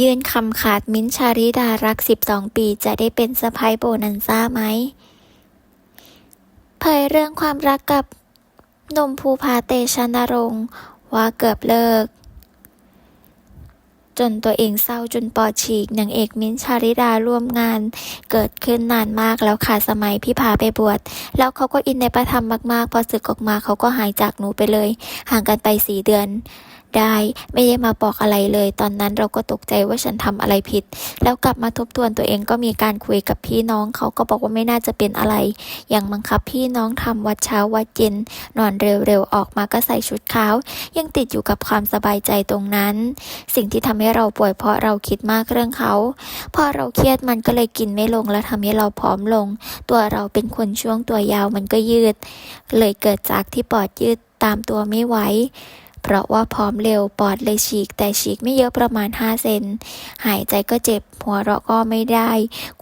ยื่นคำขาดมิ้นชาริดารัก 12 ปีจะได้เป็นสะพ้ายโบนันซ่าไหมเผยเรื่องความรักกับหนุ่มภูผาเตชนรงค์ว่าเกือบเลิก จนตัวเองเศร้าจนปอดฉีกนางเอกมิ้นชาริดาร่วมงาน เกิดขึ้นนานมากแล้วค่ะสมัยพี่พาไปบวชแล้วเขาก็อินในประธรรมมากๆ พอศึกออกมาเขาก็หายจากหนูไปเลย ห่างกันไปสี่เดือน ได้ ไม่ได้มาบอกอะไรเลย ตอนนั้นเราก็ตกใจว่าฉันทำอะไรผิด แล้วกลับมาทบทวนตัวเองก็มีการคุยกับพี่น้องเขาก็บอกว่าไม่น่าจะเป็นอะไร อย่างบังคับพี่น้องทำวัดเช้าวัดเย็นนอนเร็วๆออกมาก็ใส่ชุดขาว ยังติดอยู่กับความสบายใจตรงนั้น สิ่งที่ทำให้เราป่วยเพราะเราคิดมากเรื่องเขาพอเราเครียดมันก็เลยกินไม่ลงแล้วทำให้เราผอมลง ตัวเราเป็นคนช่วงตัวยาวมันก็ยืด เลยเกิดจากที่ปอดยืดตามตัวไม่ไหว เพราะว่าพร้อมเร็วปอดเลยฉีก แต่ฉีกไม่เยอะประมาณ 5 เซน หายใจก็เจ็บ หัวเราะก็ไม่ได้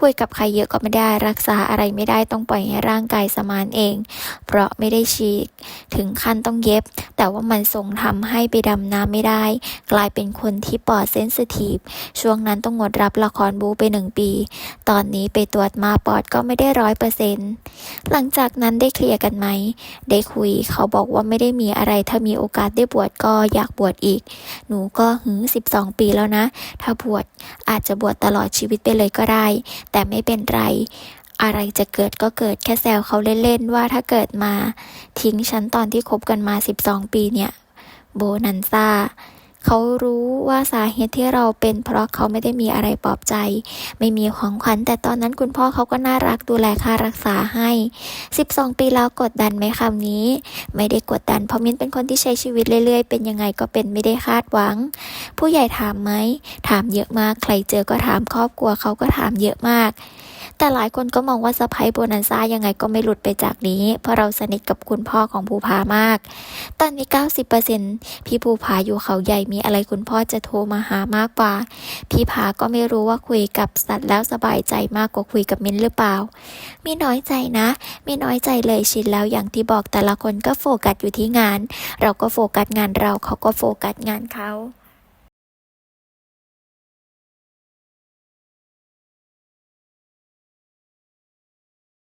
คุยกับใครเยอะก็ไม่ได้ รักษาอะไรไม่ได้ต้องปล่อยให้ร่างกายสมานเอง เพราะไม่ได้ฉีก ถึงขั้นต้องเย็บ แต่ว่ามันส่งทำให้ไปดำน้ำไม่ได้ กลายเป็นคนที่ปอดเซนซิทีฟ ช่วงนั้นต้องงดรับละครบูไปหนึ่งปี ตอนนี้ไปตรวจมาปอดก็ไม่ได้ร้อยเปอร์เซ็นต์หลังจากนั้นได้เคลียร์กันไหม ได้คุย เขาบอกว่าไม่ได้มีอะไร ถ้ามีโอกาสได้บวชก็อยากบวชอีก หนูก็หือสิบสองปีแล้วนะ ถ้าบวชอาจจะบวชตลอดชีวิตไปเลยก็ได้ แต่ไม่เป็นไร อะไรจะเกิดก็เกิดแค่แซวเขาเล่นๆว่าถ้าเกิดมาทิ้งฉันตอนที่คบกันมา 12 ปีเนี่ย โบนันซ่า เขารู้ว่าสาเหตุที่เราเป็น เพราะเขาไม่ได้มีอะไรปลอบใจ ไม่มีของขวัญแต่ตอนนั้นคุณพ่อเขาก็น่ารักดูแลค่ารักษาให้ 12 ปีแล้วกดดันไหมคำนี้ ไม่ได้กดดัน เพราะมิ้นเป็นคนที่ใช้ชีวิตเรื่อยๆ เป็นยังไงก็เป็นไม่ได้คาดหวัง ผู้ใหญ่ถามไหม ถามเยอะมาก ใครเจอก็ถามครอบครัวเขาก็ถามเยอะมาก แต่หลายคนก็มองว่าสะพ้ยโบนันซ่ายังไงก็ไม่หลุดไปจากนี้ เพราะเราสนิทกับคุณพ่อของภูผามาก ตอนนี้90%พี่ภูผาอยู่เขาใหญ่มีอะไรคุณพ่อจะโทรมาหามากกว่า พี่ผาก็ไม่รู้ว่าคุยกับสัตว์แล้วสบายใจมากกว่าคุยกับมินหรือเปล่าไม่น้อยใจนะไม่น้อยใจเลยชินแล้วอย่างที่บอกแต่ละคนก็โฟกัสอยู่ที่งาน เราก็โฟกัสงานเราเขาก็โฟกัสงานเขา